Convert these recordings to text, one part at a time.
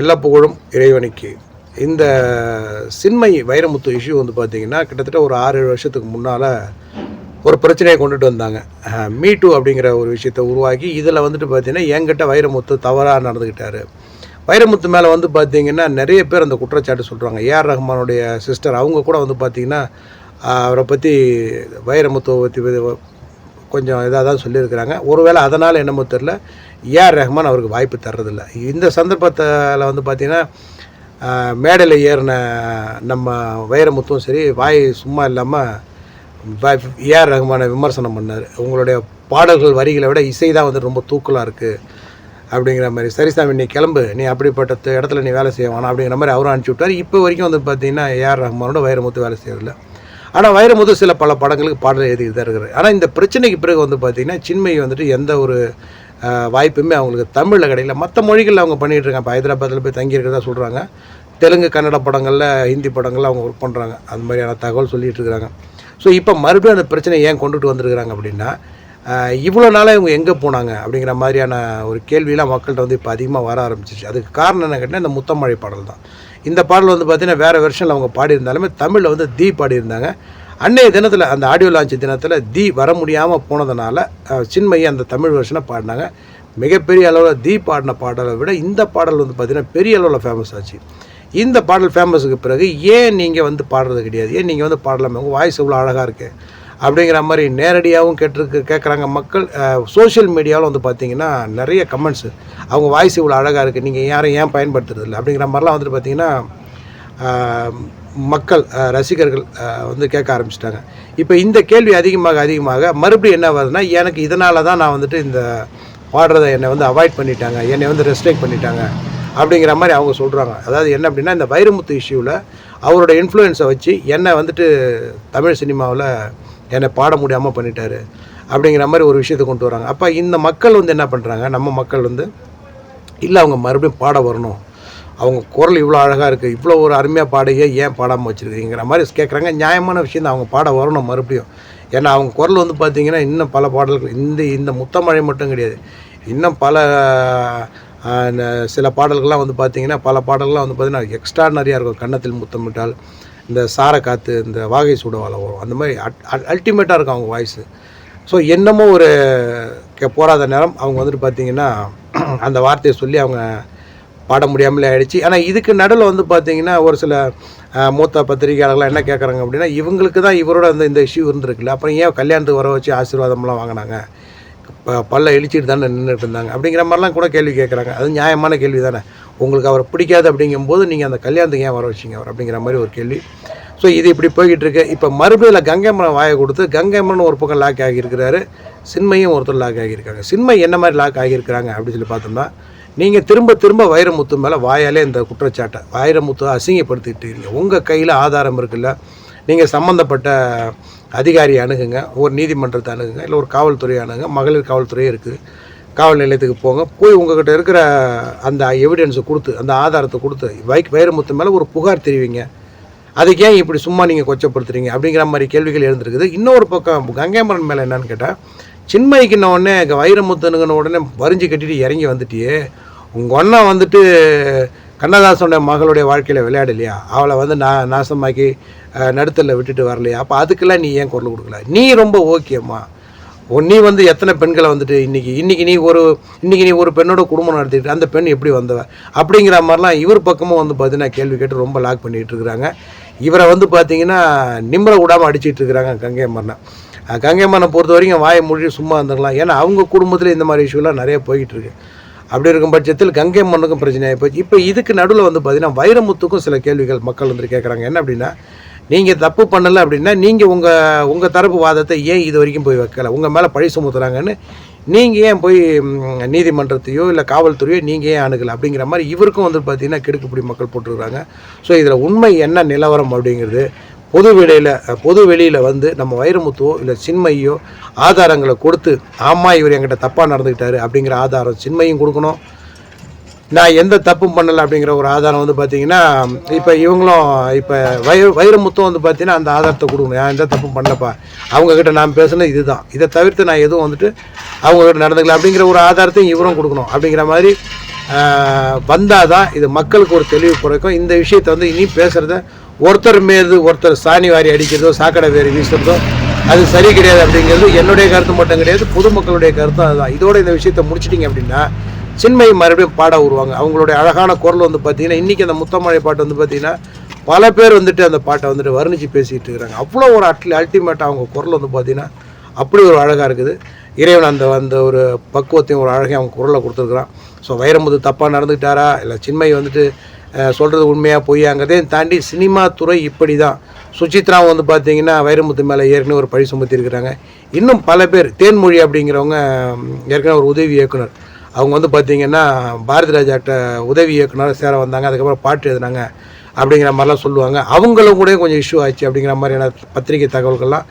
எல்லா புகழும் இறைவனுக்கு. இந்த சின்மை வைரமுத்து இஷ்யூ வந்து பார்த்திங்கன்னா கிட்டத்தட்ட ஒரு ஆறு ஏழு வருஷத்துக்கு முன்னால் ஒரு பிரச்சனையை கொண்டுட்டு வந்தாங்க. மீ டூ அப்படிங்கிற ஒரு விஷயத்தை உருவாக்கி இதில் வந்துட்டு பார்த்தீங்கன்னா என்கிட்ட வைரமுத்து தவறாக நடந்துக்கிட்டாரு வைரமுத்து மேலே வந்து பார்த்தீங்கன்னா நிறைய பேர் அந்த குற்றச்சாட்டு சொல்கிறாங்க ஏஆர் ரஹ்மானுடைய சிஸ்டர் அவங்க கூட வந்து பார்த்திங்கன்னா அவரை பற்றி வைரமுத்துவை பற்றி கொஞ்சம் இதாக தான் சொல்லியிருக்கிறாங்க. ஒருவேளை அதனால் என்னமோ தெரில ஏஆர் ரஹ்மான் அவருக்கு வாய்ப்பு தர்றதில்ல. இந்த சந்தர்ப்பத்தில் வந்து பார்த்திங்கன்னா மேடையில் ஏறின நம்ம வைரமுத்தும் சரி வாய் சும்மா இல்லாமல் ஏஆர் ரஹ்மானை விமர்சனம் பண்ணார். உங்களுடைய பாடல்கள் வரிகளை விட இசை தான் வந்து ரொம்ப தூக்கலாக இருக்குது அப்படிங்கிற மாதிரி. சரிசாமி நீ கிளம்பு. நீ அப்படிப்பட்ட இடத்துல நீ வேலை செய்ய வேணாம் அப்படிங்கிற மாதிரி அவரும் அனுப்பிச்சி விட்டார். இப்போ வரைக்கும் வந்து பார்த்தீங்கன்னா ஏஆர் ரஹ்மானோட வைரமுத்து வேலை செய்யறதில்ல. ஆனால் வைரமுத்து சில பல படங்களுக்கு பாடல் எழுதிட்டு தான் இருக்கிறார் ஆனால் இந்த பிரச்சனைக்கு பிறகு வந்து பார்த்தீங்கன்னா சின்மை வந்துட்டு எந்த ஒரு வாய்ப்புமே அவங்களுக்கு தமிழில் கிடைக்கல. மற்ற மொழிகளில் அவங்க பண்ணிகிட்ருக்காங்க இப்போ ஹைதராபாத்தில் போய் தங்கியிருக்கிறதா சொல்கிறாங்க தெலுங்கு கன்னட படங்களில் ஹிந்தி படங்களில் அவங்க ஒர்க் பண்ணுறாங்க அந்த மாதிரியான தகவல் சொல்லிகிட்டு இருக்கிறாங்க ஸோ இப்போ மறுபடியும் அந்த பிரச்சனையை ஏன் கொண்டுட்டு வந்திருக்கிறாங்க அப்படின்னா இவ்வளோ நாளாக இவங்க எங்கே போனாங்க அப்படிங்கிற மாதிரியான ஒரு கேள்வியெலாம் மக்கள்கிட்ட வந்து இப்போ அதிகமாக வர ஆரம்பிச்சிச்சு அதுக்கு காரணம் என்ன கேட்டால் இந்த முத்தமழை பாடல் தான் இந்த பாடல் வந்து பார்த்திங்கன்னா வேறு வெர்ஷனில் அவங்க பாடியிருந்தாலுமே தமிழில் வந்து தீ பாடியிருந்தாங்க. அன்னைய தினத்தில் அந்த ஆடியோ லான்ச் தினத்தில் தீ வர முடியாமல் போனதுனால சின்மையை அந்த தமிழ் வருஷனை பாடினாங்க. மிகப்பெரிய அளவில் தீ பாடின பாடலை விட இந்த பாடல் வந்து பார்த்திங்கன்னா பெரிய அளவில் ஃபேமஸ் ஆச்சு. இந்த பாடல் ஃபேமஸுக்கு பிறகு ஏன் நீங்கள் வந்து பாடுறது கிடையாது? ஏன் நீங்கள் வந்து பாடலாமே? உங்கள் வாய்ஸ் இவ்வளோ அழகாக இருக்குது அப்படிங்கிற மாதிரி நேரடியாகவும் கேட்டிருக்கு கேட்குறாங்க மக்கள். சோஷியல் மீடியாவில் வந்து பார்த்தீங்கன்னா நிறைய கமெண்ட்ஸு அவங்க வாய்ஸ் இவ்வளோ அழகாக இருக்குது நீங்கள் யாரும் ஏன் பயன்படுத்துறது இல்லை? அப்படிங்கிற மாதிரிலாம் வந்துட்டு பார்த்திங்கன்னா மக்கள் ரசிகர்கள் வந்து கேட்க ஆரம்பிச்சிட்டாங்க. இப்போ இந்த கேள்வி அதிகமாக அதிகமாக மறுபடியும் என்ன வருதுன்னா எனக்கு இதனால தான் நான் வந்துட்டு இந்த பாடுறதை என்னை வந்து அவாய்ட் பண்ணிட்டாங்க என்னை வந்து ரெஸ்ட்ரிக்ட் பண்ணிட்டாங்க அப்படிங்கிற மாதிரி அவங்க சொல்கிறாங்க அதாவது என்ன அப்படின்னா இந்த வைரமுத்து இஷ்யூவில் அவரோட இன்ஃப்ளூயன்ஸை வச்சு என்னை வந்துட்டு தமிழ் சினிமாவில் என்னை பாட முடியாமல் பண்ணிட்டாரு அப்படிங்கிற மாதிரி ஒரு விஷயத்தை கொண்டு வராங்க. அப்போ இந்த மக்கள் வந்து என்ன பண்ணுறாங்க நம்ம மக்கள் வந்து இல்லை அவங்க மறுபடியும் பாட வரணும். அவங்க குரல் இவ்வளோ அழகாக இருக்குது இவ்வளோ ஒரு அருமையாக பாடுக ஏன் பாடாமல் வச்சுருக்கீங்கிற மாதிரி கேட்குறாங்க நியாயமான விஷயம் தான் அவங்க பாட வரணும் மறுபடியும். ஏன்னா அவங்க குரல் வந்து பார்த்திங்கன்னா இன்னும் பல பாடல்கள் இந்த இந்த முத்தமழை மட்டும் கிடையாது. இன்னும் பல சில பாடல்கள்லாம் வந்து பார்த்திங்கன்னா பல பாடல்கள்லாம் வந்து பார்த்திங்கன்னா எக்ஸ்ட்ராடனரியாக இருக்கும். கன்னத்தில் முத்தமிட்டால் இந்த சார காற்று இந்த வாகை சூடவால வரும். அந்த மாதிரி அல்டிமேட்டாக இருக்கும் அவங்க வாய்ஸு ஸோ என்னமோ ஒரு போராத நேரம். அவங்க வந்துட்டு பார்த்தீங்கன்னா அந்த வார்த்தையை சொல்லி அவங்க பாட முடியாமலே ஆயிடுச்சு. ஆனால் இதுக்கு நடுவில் வந்து பார்த்தீங்கன்னா ஒரு சில மூத்த பத்திரிகையாளர்கள்லாம் என்ன கேட்குறாங்க அப்படின்னா இவங்களுக்கு தான் இவரோட அந்த இந்த இஷ்யூ இருந்திருக்குல்ல. அப்புறம் ஏன் கல்யாணத்துக்கு வர வச்சு ஆசீர்வாதம்லாம் வாங்கினாங்க? ப பல்ல இழிச்சிட்டு தானே நின்றுட்டு இருந்தாங்க? அப்படிங்கிற மாதிரிலாம் கூட கேள்வி கேட்குறாங்க அது நியாயமான கேள்வி தானே. உங்களுக்கு அவர் பிடிக்காது அப்படிங்கும்போது நீங்கள் அந்த கல்யாணத்துக்கு ஏன் வர வச்சிங்க அவர்? அப்படிங்கிற மாதிரி ஒரு கேள்வி. ஸோ இது இப்படி போய்கிட்டு இருக்கு. இப்போ மறுபடியில் கங்கைமரன் வாயை கொடுத்து கங்கைமரன் ஒரு பக்கம் லாக் ஆகியிருக்கிறாரு. சின்மையும் ஒருத்தர் லாக் ஆகியிருக்காங்க. சின்மை என்ன மாதிரி லாக் ஆகியிருக்கிறாங்க அப்படின்னு சொல்லி பார்த்தோம்னா நீங்கள் திரும்ப திரும்ப வைரமுத்து மேலே வாயாலே இந்த குற்றச்சாட்டை வைரமுத்து அசிங்கப்படுத்திட்டு இருக்கீங்க. உங்கள் கையில் ஆதாரம் இருக்குல்ல நீங்கள் சம்மந்தப்பட்ட அதிகாரி அணுகுங்க ஒரு நீதிமன்றத்தை அணுகுங்க இல்லை ஒரு காவல்துறை அணுகுங்க மகளிர் காவல்துறையே இருக்குது காவல் நிலையத்துக்கு போங்க போய் உங்ககிட்ட இருக்கிற அந்த எவிடன்ஸை கொடுத்து அந்த ஆதாரத்தை கொடுத்து வைக் வைரமுத்து மேலே ஒரு புகார் தெரிவிங்க. அதுக்கு ஏன் இப்படி சும்மா நீங்கள் கொச்சப்படுத்துறீங்க? அப்படிங்கிற மாதிரி கேள்விகள் எழுந்திருக்குது. இன்னொரு பக்கம் கங்கைமரன் மேலே என்னன்னு கேட்டால் சின்மயிக்கின உடனே இங்கே உடனே வரிஞ்சு கட்டிட்டு இறங்கி வந்துட்டியே உங்கள் அண்ணா வந்துட்டு கண்ணதாசனுடைய மகளுடைய வாழ்க்கையில் விளையாடலையா? அவளை வந்து நான் நாசமாக்கி நடுத்தலில் விட்டுட்டு வரலையா? அப்போ அதுக்கெல்லாம் நீ ஏன் குரல் கொடுக்கல? நீ ரொம்ப ஓகேம்மா ஓ, நீ வந்து எத்தனை பெண்களை வந்துட்டு இன்னைக்கு இன்னைக்கு நீ ஒரு இன்னைக்கு நீ ஒரு பெண்ணோட குடும்பம் நடத்திட்டு அந்த பெண் எப்படி வந்தவ? அப்படிங்கிற மாதிரிலாம் இவர் பக்கமும் வந்து பார்த்தீங்கன்னா கேள்வி கேட்டு ரொம்ப லாக் பண்ணிகிட்டு இருக்கிறாங்க. இவரை வந்து பார்த்தீங்கன்னா நிம்மரை விடாமல் அடிச்சிட்டு இருக்கிறாங்க கங்கை மரணம் கங்கை மரணம் பொறுத்த வரைக்கும் வாயை மொழி சும்மா இருந்துடலாம். ஏன்னா அவங்க குடும்பத்தில் இந்த மாதிரி இஷ்யூலாம் நிறைய போய்கிட்டு இருக்கு. அப்படி இருக்கும் பட்சத்தில் கங்கை மண்ணுக்கும் பிரச்சனையாக போச்சு. இப்போ இதுக்கு நடுவில் வந்து பார்த்தீங்கன்னா வைரமுத்துக்கும் சில கேள்விகள் மக்கள் வந்து கேட்குறாங்க. என்ன அப்படின்னா நீங்கள் தப்பு பண்ணலை அப்படின்னா நீங்கள் உங்கள் உங்கள் தரப்பு வாதத்தை ஏன் இது வரைக்கும் போய் வைக்கலை? உங்கள் மேலே பழி சுமத்துறாங்கன்னு நீங்கள் ஏன் போய் நீதிமன்றத்தையோ இல்லை காவல்துறையோ நீங்கள் ஏன் அணுகலை? அப்படிங்கிற மாதிரி இவருக்கும் வந்து பார்த்தீங்கன்னா கிடுக்குப்பிடி மக்கள் போட்டுருக்குறாங்க. ஸோ இதில் உண்மை என்ன நிலவரம் அப்படிங்கிறது பொது வெளியில் பொது வெளியில் வந்து நம்ம வைரமுத்துவோ இல்லை சின்மையோ ஆதாரங்களை கொடுத்து ஆமாம் இவர் என்கிட்ட தப்பாக நடந்துக்கிட்டாரு அப்படிங்கிற ஆதாரம் சின்மையும் கொடுக்கணும். நான் எந்த தப்பும் பண்ணலை அப்படிங்கிற ஒரு ஆதாரம் வந்து பார்த்தீங்கன்னா இப்போ இவங்களும் இப்போ வயிறு வைரமுத்தும் வந்து பார்த்தீங்கன்னா அந்த ஆதாரத்தை கொடுக்கணும். நான் எந்த தப்பும் பண்ணலப்பா. அவங்கக்கிட்ட நான் பேசுனது இதுதான். இதை தவிர்த்து நான் எதுவும் வந்துட்டு அவங்கக்கிட்ட நடந்துக்கல அப்படிங்கிற ஒரு ஆதாரத்தையும் இவரும் கொடுக்கணும். அப்படிங்கிற மாதிரி வந்தால் தான் இது மக்களுக்கு ஒரு தெளிவு பிறக்கும் இந்த விஷயத்தை வந்து இனி பேசுகிறத ஒருத்தர் மீது ஒருத்தர் சாணி வாரி அடிக்கிறதோ சாக்கடை வேறு வீசுறதோ அது சரி கிடையாது அப்படிங்கிறது என்னுடைய கருத்து மட்டும் கிடையாது. பொதுமக்களுடைய கருத்தும் அதுதான். இதோட இந்த விஷயத்தை முடிச்சிட்டிங்க அப்படின்னா சின்மை மறுபடியும் பாட வருவாங்க அவங்களுடைய அழகான குரல் வந்து பார்த்தீங்கன்னா இன்றைக்கி அந்த முத்தமழை பாட்டு வந்து பார்த்தீங்கன்னா பல பேர் வந்துட்டு அந்த பாட்டை வந்துட்டு வர்ணித்து பேசிகிட்டு இருக்கிறாங்க அவ்வளோ ஒரு அட்லி அல்டிமேட்டாக அவங்க குரல் வந்து பார்த்தீங்கன்னா அப்படி ஒரு அழகாக இருக்குது. இறைவன் அந்த அந்த ஒரு பக்குவத்தையும் ஒரு அழகையும் அவங்க குரலை கொடுத்துருக்குறான். ஸோ வைரமுது தப்பாக நடந்துக்கிட்டாரா? இல்லை சின்மை வந்துட்டு சொல்கிறது உண்மையாக பொய்யாங்கிறதையும் தாண்டி சினிமா துறை இப்படி தான் சுசித்ரா வந்து பார்த்தீங்கன்னா வைரமுத்து மேலே ஏற்கனவே ஒரு பழி சுமத்திருக்கிறாங்க. இன்னும் பல பேர் தேன்மொழி அப்படிங்கிறவங்க ஏற்கனவே ஒரு உதவி இயக்குனர். அவங்க வந்து பார்த்திங்கன்னா பாரதி ராஜாட்ட உதவி இயக்குனர் சேர வந்தாங்க அதுக்கப்புறம் பாட்டு எழுதினாங்க அப்படிங்கிற மாதிரிலாம் சொல்லுவாங்க. அவங்களும் கூட கொஞ்சம் இஷ்யூ ஆச்சு அப்படிங்கிற மாதிரியான பத்திரிகை தகவல்கள்லாம்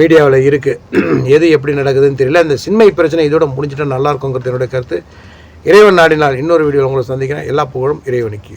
மீடியாவில் இருக்குது எது எப்படி நடக்குதுன்னு தெரியல. அந்த சின்மை பிரச்சனை இதோட முடிஞ்சிட்டா நல்லா இருக்குங்கிறது என்னுடைய கருத்து. இறைவன் நாடினால் இன்னொரு வீடியோவில் உங்களை சந்திக்கிறேன். எல்லா புகழும் இறைவனுக்கு.